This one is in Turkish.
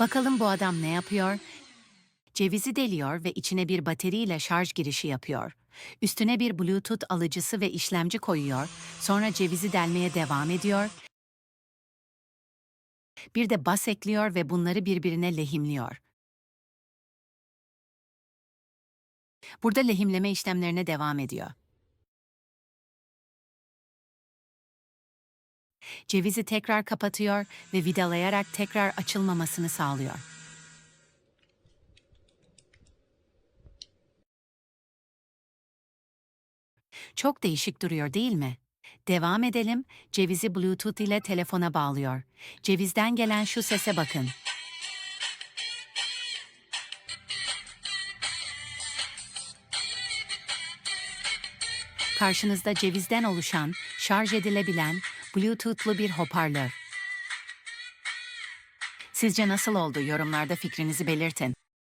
Bakalım bu adam ne yapıyor? Cevizi deliyor ve içine bir bateriyle şarj girişi yapıyor. Üstüne bir Bluetooth alıcısı ve işlemci koyuyor. Sonra cevizi delmeye devam ediyor. Bir de bas ekliyor ve bunları birbirine lehimliyor. Burada lehimleme işlemlerine devam ediyor. Cevizi tekrar kapatıyor ve vidalayarak tekrar açılmamasını sağlıyor. Çok değişik duruyor değil mi? Devam edelim. Cevizi Bluetooth ile telefona bağlıyor. Cevizden gelen şu sese bakın. Karşınızda cevizden oluşan, şarj edilebilen, Bluetooth'lu bir hoparlör. Sizce nasıl oldu? Yorumlarda fikrinizi belirtin.